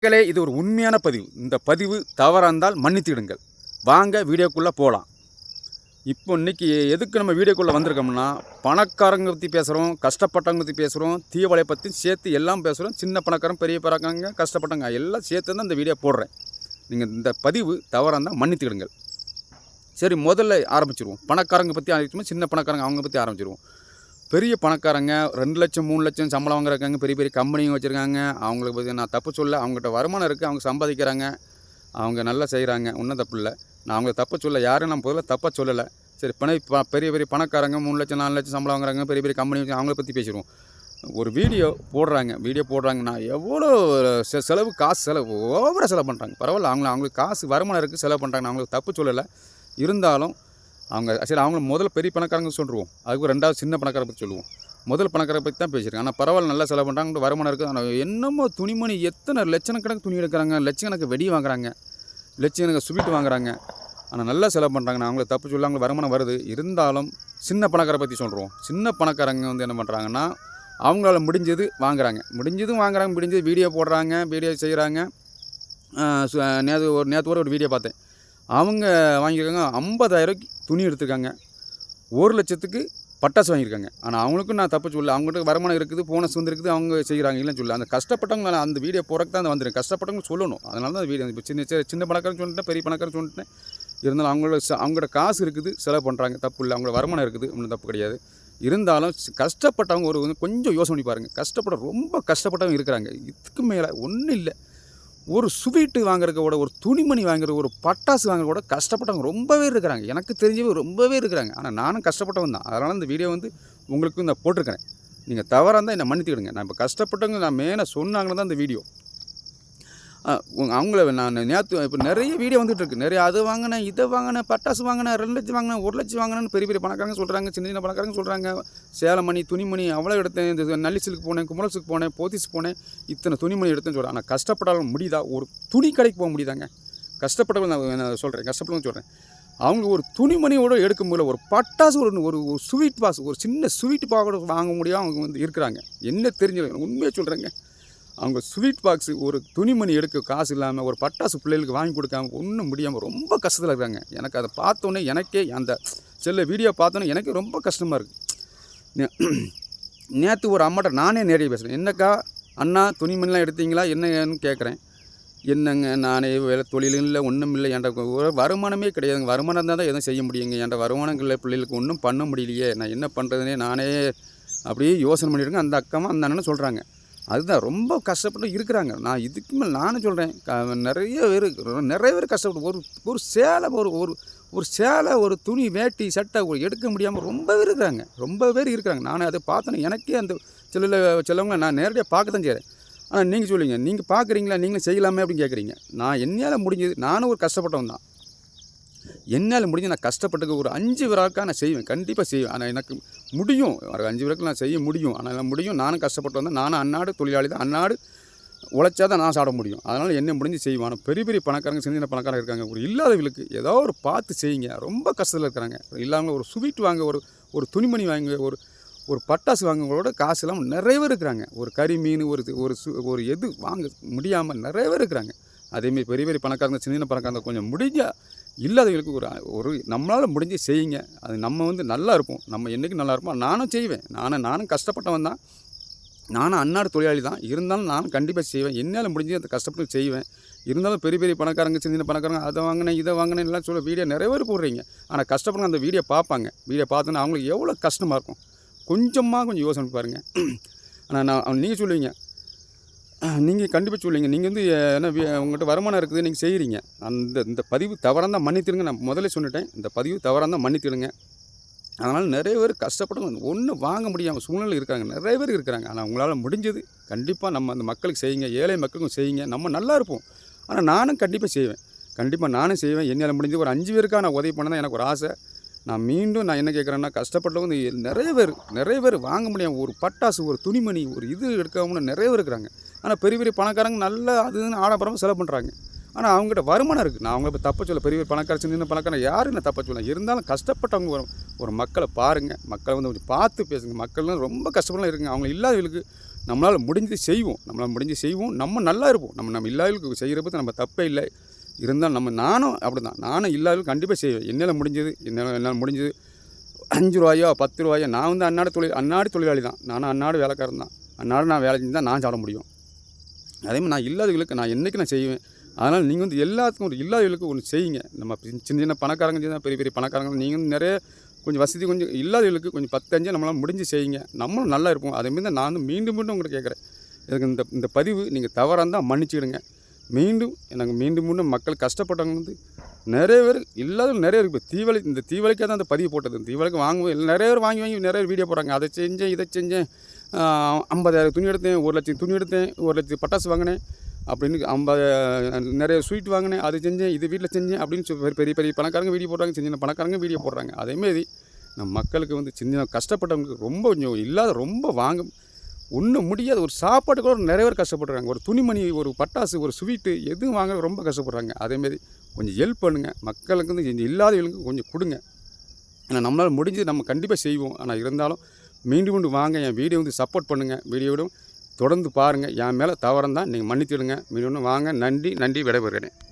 மக்களே இது ஒரு உண்மையான பதிவு. இந்த பதிவு தவறாக இருந்தால் மன்னித்திடுங்கள். வாங்க வீடியோக்குள்ளே போகலாம் இப்போ இன்னைக்கு எதுக்கு நம்ம வீடியோக்குள்ளே வந்திருக்கோம்னா பணக்காரங்க பற்றி பேசுகிறோம் கஷ்டப்பட்டவங்க பற்றி பேசுகிறோம் தீவலை பற்றி சேர்த்து எல்லாம் பேசுகிறோம் சின்ன பணக்காரன் பெரிய பணக்காரங்க கஷ்டப்பட்டவங்க எல்லாம் சேர்த்து தான் இந்த வீடியோ போடுறேன். நீங்கள் இந்த பதிவு தவறாக இருந்தால் மன்னித்துக்கிடுங்கள் சரி முதல்ல ஆரம்பிச்சிருவோம். பணக்காரங்க பற்றி ஆரம்பிச்சோம் சின்ன பணக்காரங்க அவங்க பற்றி ஆரம்பிச்சிருவோம். பெரிய பணக்காரங்க ரெண்டு லட்சம் மூணு லட்சம் சம்பளம் வாங்குறாங்க பெரிய பெரிய கம்பெனியும் வச்சுருக்காங்க. அவங்களுக்கு பற்றி நான் தப்பு சொல்ல அவங்ககிட்ட வருமானம் இருக்குது அவங்க சம்பாதிக்கிறாங்க. அவங்க நல்லா செய்கிறாங்க ஒன்றும் தப்பு இல்லை. நான் அவங்கள தப்பு சொல்ல யாரும் நான் முதல்ல தப்பாக சொல்லலை. சரி பண பெரிய பெரிய பணக்காரங்க மூணு லட்சம் நாலு லட்சம் சம்பளம் வாங்குறாங்க பெரிய பெரிய கம்பெனி வச்சு அவங்கள பற்றி பேசிடுவோம். ஒரு வீடியோ போடுறாங்க வீடியோ போடுறாங்கன்னா எவ்வளோ செ செலவு காசு செலவு ஓவராக செலவு பண்ணுறாங்க பரவாயில்ல அவங்கள அவங்களுக்கு காசு வருமானம் இருக்குது செலவு பண்ணுறாங்க நான் அவங்களுக்கு தப்பு சொல்லலை. இருந்தாலும் அவங்க சரி அவங்க முதல்ல பெரிய பணக்காரங்க சொல்லிடுவோம் அதுக்கு ரெண்டாவது சின்ன பணக்கார பற்றி சொல்லுவோம். முதல் பணக்கார பற்றி தான் பேசியிருக்கேன் ஆனால் பரவாயில்ல நல்லா செலவு பண்ணுறாங்க வருமானம் இருக்குது ஆனால் என்னமோ துணிமணி எத்தனை லட்சக்கணக்கு துணி எடுக்கிறாங்க. லட்சக்கணக்கு வெடி வாங்குறாங்க. லட்சக்கணக்கு ஸ்வீட் வாங்குறாங்க. ஆனால் நல்லா செலவு பண்ணுறாங்க நான் அவங்கள தப்பு சொல்ல அவங்களுக்கு வருமானம் வருது. இருந்தாலும் சின்ன பணக்கார பற்றி சொல்கிறோம் சின்ன பணக்காரங்க வந்து என்ன பண்ணுறாங்கன்னா அவங்களால முடிஞ்சது வாங்குறாங்க. முடிஞ்சதும் வாங்குறாங்க. முடிஞ்சது வீடியோ போடுறாங்க. வீடியோ செய்கிறாங்க நேற்று ஒரு நேற்று ஒரு வீடியோ பார்த்தேன். அவங்க வாங்கியிருக்காங்க ஐம்பதாயிரூபாய்க்கு துணி எடுத்திருக்காங்க. ஒரு லட்சத்துக்கு பட்டாசு வாங்கியிருக்காங்க. ஆனால் அவங்களுக்கும் நான் தப்பு சொல்ல அவங்ககிட்ட வருமானம் இருக்குது போனஸ் வந்து இருக்குது அவங்க செய்கிறாங்க இல்லைன்னு சொல்லல. அந்த கஷ்டப்பட்டவங்க நான் அந்த வீடியோ போகிறக்கு தான் வந்துடும் கஷ்டப்பட்டவங்க சொல்லணும். அதனால தான் வீடியோ இப்போ சின்ன சின்ன சின்ன பணக்காரன் சொல்லிட்டேன் பெரிய பணக்காரன் சொல்லிட்டேன். இருந்தாலும் அவங்களோட அவங்களோட காசு இருக்குது செலவு பண்ணுறாங்க தப்பு இல்லை. அவங்களோட வருமானம் இருக்குது ஒன்றும் தப்பு கிடையாது. இருந்தாலும் கஷ்டப்பட்டவங்க ஒரு கொஞ்சம் யோசனை பண்ணி பாருங்கள் கஷ்டப்பட ரொம்ப கஷ்டப்பட்டவங்க இருக்கிறாங்க. இதுக்கு மேலே ஒன்றும் இல்லை. ஒரு ஸ்வீட்டு வாங்குறத கூட ஒரு துணிமணி வாங்குற ஒரு பட்டாசு வாங்குற கூட கஷ்டப்பட்டவங்க ரொம்பவே இருக்கிறாங்க. எனக்கு தெரிஞ்சவே ரொம்பவே இருக்கிறாங்க. ஆனால் நானும் கஷ்டப்பட்டவன் தான். அதனால் இந்த வீடியோ வந்து உங்களுக்கு நான் போட்டிருக்கிறேன். நீங்கள் தவறாக இருந்தால் என்னை மன்னித்துக்கிடுங்க நான் இப்போ கஷ்டப்பட்டவங்க நான் மேலே சொன்னாங்கன்னு தான் இந்த வீடியோ அவங்கள நான் நேற்று இப்போ நிறைய வீடியோ வந்துட்டு இருக்கு நிறைய அதை வாங்கினேன் இதை வாங்கினேன் பட்டாசு வாங்கினேன் ரெண்டு லட்சம் வாங்கினேன் ஒரு லட்சம் வாங்கினேன்னு பெரிய பெரிய பணக்காரங்க சொல்கிறாங்க சின்ன சின்ன பணக்காரங்க சொல்கிறாங்க சேலமணி துணிமணி அவ்வளோ எடுத்தேன். இந்த நல்லிசலுக்கு போனேன் குமரசுக்கு போனேன் போத்திஸுக்கு போனேன். இத்தனை துணிமணி எடுத்தேன்னு சொல்கிறேன் ஆனால் கஷ்டப்பட்டாலும் முடியுதா? ஒரு துணி கடைக்கு போக முடியுதாங்க? கஷ்டப்பட்டவங்க நான் நான் சொல்கிறேன் கஷ்டப்படவும் சொல்கிறேன் அவங்க ஒரு துணிமணியோட எடுக்க முடியல ஒரு பட்டாசு ஒரு ஒரு ஒரு ஸ்வீட் பாஸ் ஒரு சின்ன ஸ்வீட் பாக்கோட வாங்க முடியாமல் அவங்க வந்து இருக்கிறாங்க. என்ன தெரிஞ்சு உண்மையாக சொல்கிறேங்க அவங்க ஸ்வீட் பாக்ஸு ஒரு துணிமணி எடுக்க காசு இல்லாமல் ஒரு பட்டாசு பிள்ளைகளுக்கு வாங்கி கொடுக்காம ஒன்றும் முடியாமல் ரொம்ப கஷ்டத்தில் இருக்காங்க. எனக்கு அதை பார்த்தோன்னே எனக்கே அந்த செல்ல வீடியோ பார்த்தோன்னே எனக்கே ரொம்ப கஷ்டமாக இருக்குது நேற்று ஒரு அம்மாட்ட நானே நேரடியாக பேசுகிறேன் என்னக்கா அண்ணா துணிமணிலாம் எடுத்தீங்களா? என்னன்னு கேட்குறேன் என்னங்க நானே வேலை தொழிலும் இல்லை ஒன்றும் இல்லை. என்ற ஒரு வருமானமே கிடையாதுங்க. வருமானம் இருந்தால் தான் எதுவும் செய்ய முடியுங்க. என்ற வருமானம் இல்லை பிள்ளைகளுக்கு ஒன்றும் பண்ண முடியலையே. நான் என்ன பண்ணுறதுனே நானே அப்படியே யோசனை பண்ணியிருக்கேன் அந்த அக்காவும் அந்த அண்ணனும் சொல்கிறாங்க அதுதான் ரொம்ப கஷ்டப்பட்டு இருக்கிறாங்க. நான் இதுக்கு மேலே நானும் சொல்கிறேன் நிறைய பேர் நிறைய பேர் கஷ்டப்பட்டு ஒரு ஒரு சேலை ஒரு ஒரு ஒரு சேலை ஒரு துணி வேட்டி சட்டை எடுக்க முடியாமல் ரொம்ப பேர் இருக்கிறாங்க. ரொம்ப பேர் இருக்கிறாங்க. நான் அதை பார்த்தேன்னு எனக்கே அந்த சில சிலவங்க நான் நேரடியாக பார்க்க தான் செய்கிறேன் ஆனால் நீங்கள் சொல்லுங்க நீங்கள் பார்க்குறீங்களா நீங்களும் செய்யலாமே அப்படின்னு கேட்குறீங்க. நான் என்னால் முடிஞ்சது நானும் ஒரு கஷ்டப்பட்டவன் தான். என்னால் முடிஞ்சு நான் கஷ்டப்பட்டுக்க ஒரு அஞ்சு விராக்காக நான் செய்வேன். கண்டிப்பாக செய்வேன். ஆனால் எனக்கு முடியும். ஒரு அஞ்சு விராக்கு நான் செய்ய முடியும். ஆனால் நான் முடியும். நானும் கஷ்டப்பட்டு வந்தேன். நானும் அன்னாடு தொழிலாளி தான். அன்னாடு உழைச்சா தான் நான் சாப்பிட முடியும். அதனால் என்ன முடிஞ்சு செய்வேன். ஆனால் பெரிய பெரிய பணக்காரங்க சின்ன சின்ன பணக்காரங்க இருக்காங்க. ஒரு இல்லாதவங்களுக்கு ஏதோ ஒரு பார்த்து செய்யுங்க. ரொம்ப கஷ்டத்தில் இருக்கிறாங்க. இல்லாமல் ஒரு ஸ்வீட் வாங்க ஒரு ஒரு துணிமணி வாங்க ஒரு ஒரு பட்டாசு வாங்குவங்களோட காசு இல்லாமல் நிறைய பேர் இருக்கிறாங்க. ஒரு கறி மீன் ஒரு ஒரு சு ஒரு எது வாங்க முடியாமல் நிறைய பேர் இருக்கிறாங்க. அதேமாரி பெரிய பெரிய பணக்காரங்க சின்ன சின்ன பணக்காரங்க கொஞ்சம் முடிஞ்சால் இல்லாதவங்களுக்கு ஒரு ஒரு நம்மளால் முடிஞ்சு செய்யுங்க. அது நம்ம வந்து நல்லா இருப்போம். நம்ம என்றைக்கு நல்லா இருப்போம் நானும் செய்வேன். நானும் நானும் கஷ்டப்பட்டவன் தான். நானும் அன்னாடு தொழிலாளி தான். இருந்தாலும் நானும் கண்டிப்பாக செய்வேன். என்னால் முடிஞ்சு அந்த கஷ்டப்பட்டு செய்வேன். இருந்தாலும் பெரிய பெரிய பணக்காரங்க சின்ன சின்ன பணக்காரங்க அதை வாங்கினேன் இதை வாங்கினேன் எல்லாம் சொல்ல வீடியோ நிறைய பேர் போடுறீங்க. ஆனால் கஷ்டப்படுங்க அந்த வீடியோ பார்ப்பாங்க. வீடியோ பார்த்தோன்னா அவங்களுக்கு எவ்வளோ கஷ்டமாக இருக்கும். கொஞ்சமாக கொஞ்சம் யோசனை பாருங்கள் ஆனால் நான் நீங்கள் சொல்லுவீங்க நீங்கள் கண்டிப்பாக சொல்லுவீங்க நீங்கள் வந்து ஏன்னா என்ன உங்கள்கிட்ட வருமானம் இருக்குது நீங்கள் செய்கிறீங்க அந்த இந்த பதிவு தவறாக தான் மன்னித்திடுங்க. நான் முதல்ல சொல்லிட்டேன். இந்த பதிவு தவறாக தான் மன்னித்திடுங்க. அதனால் நிறைய பேர் கஷ்டப்பட்டு ஒன்றும் வாங்க முடியாமல் சூழ்நிலை இருக்காங்க. நிறைய பேர் இருக்கிறாங்க. ஆனால் உங்களால் முடிஞ்சது. கண்டிப்பாக நம்ம அந்த மக்களுக்கு செய்யுங்க. ஏழை மக்களுக்கும் செய்யுங்க. நம்ம நல்லா இருப்போம். ஆனால் நானும் கண்டிப்பாக செய்வேன். கண்டிப்பாக நானும் செய்வேன். என்னால் முடிஞ்சது ஒரு அஞ்சு பேருக்காக நான் உதவி பண்ணதான் எனக்கு ஒரு ஆசை. நான் மீண்டும் நான் என்ன கேட்குறேன்னா கஷ்டப்பட்டவங்க நிறைய பேர் நிறைய பேர் வாங்க முடியாமல் ஒரு பட்டாசு ஒரு துணிமணி ஒரு இது எடுக்காமல் நிறைய பேர் இருக்கிறாங்க. ஆனால் பெரிய பெரிய பணக்காரங்க நல்லா அதுன்னு ஆடம்பரமாக செலவு பண்ணுறாங்க ஆனால் அவங்ககிட்ட வருமானம் இருக்குது நான் அவங்க இப்போ தப்ப சொல்ல பெரிய பெரிய பணக்கார சின்ன பணக்காரன் யாரும் என்ன தப்ப சொல்ல இருந்தாலும் கஷ்டப்பட்டவங்க ஒரு ஒரு மக்களை பாருங்கள் மக்களை வந்து கொஞ்சம் பார்த்து பேசுங்க. மக்கள்லாம் ரொம்ப கஷ்டப்படலாம் இருக்குங்க. அவங்க இல்லாதவர்களுக்கு நம்மளால் முடிஞ்சது செய்வோம். நம்மளால் முடிஞ்சு செய்வோம். நம்ம நல்லா இருப்போம். நம்ம நம்ம இல்லாதவர்களுக்கு செய்கிறப்ப நம்ம தப்பே இல்லை. இருந்தாலும் நம்ம நானும் அப்படி தான் நானும் இல்லாதவர்களுக்கு கண்டிப்பாக செய்வேன். என்னால் முடிஞ்சது என்னால் என்னால் முடிஞ்சது. அஞ்சு ரூபாயோ பத்து ரூபாயோ நான் வந்து அன்னாடு தொழில் அன்னாடு தொழிலாளி தான் நானும் அன்னாடு வேலைக்காரன் தான் அன்னாடு நான் வேலை செஞ்சு தான் நான் சாப்பிட முடியும். அதே மாதிரி நான் இல்லாதவங்களுக்கு நான் என்றைக்கு நான் செய்வேன்? அதனால் நீங்கள் வந்து எல்லாத்துக்கும் ஒரு இல்லாதவர்களுக்கு ஒன்று செய்யுங்க. நம்ம சின்ன சின்ன சின்ன பணக்காரங்க செய்தால் பெரிய பெரிய பணக்காரங்க. நீங்கள் வந்து நிறைய கொஞ்சம் வசதி கொஞ்சம் இல்லாதவர்களுக்கு கொஞ்சம் பத்தஞ்சு நம்மளால் முடிஞ்சு செய்யுங்க. நம்மளும் நல்லா இருப்போம். அதேமாரி தான் நான் வந்து மீண்டும் மீண்டும் உங்கள்கிட்ட கேட்குறேன். எனக்கு இந்த இந்த பதிவு நீங்கள் தவறாக இருந்தால் மன்னிச்சிடுங்க மீண்டும் எனக்கு மீண்டும் மீண்டும் மக்கள் கஷ்டப்பட்டவங்க வந்து நிறைய பேர் இல்லாத நிறைய இருக்குது இப்போ தீவளி இந்த தீவளிக்காக தான் அந்த பதிவு போட்டது. இந்த தீவளிக்கு வாங்குவோம் நிறைய பேர் வாங்கி வாங்கி நிறைய வீடியோ போடுறாங்க. அதை செஞ்சேன் இதை செஞ்சேன். ஐம்பதாயிரம் துணி எடுத்தேன் ஒரு லட்சம் துணி எடுத்தேன் ஒரு லட்சம் பட்டாசு வாங்கினேன் அப்படின்னு ஐம்பது நிறைய ஸ்வீட் வாங்கினேன் அது செஞ்சேன் இது வீட்டில் செஞ்சேன் அப்படின்னு சொல்லி பெரிய பெரிய பணக்காரங்க வீடியோ போடுறாங்க சின்ன பணக்காரங்க வீடியோ போடுறாங்க. அதேமாரி நம்ம மக்களுக்கு வந்து சின்ன கஷ்டப்பட்டவங்களுக்கு ரொம்ப கொஞ்சம் இல்லாத ரொம்ப வாங்க ஒன்றும் முடியாத ஒரு சாப்பாடு கூட நிறைய பேர் கஷ்டப்படுறாங்க. ஒரு துணிமணி ஒரு பட்டாசு ஒரு ஸ்வீட்டு எதுவும் வாங்க ரொம்ப கஷ்டப்படுறாங்க. அதேமாரி கொஞ்சம் ஹெல்ப் பண்ணுங்கள் மக்களுக்கு வந்து கொஞ்சம் இல்லாதவங்களுக்கு கொஞ்சம் கொடுங்க. ஏன்னா நம்மளால் முடிஞ்சது நம்ம கண்டிப்பாக செய்வோம். ஆனால் இருந்தாலும் மீண்டும் மீண்டும் வாங்க என் வீடியோ வந்து சப்போர்ட் பண்ணுங்கள் வீடியோவிடும் தொடர்ந்து பாருங்கள் என் மேலே தவறந்தான் நீங்கள் மன்னித்துடுங்க மீண்டும் மீண்டும் வாங்க. நன்றி நன்றி. விடைபெறுகிறேன்.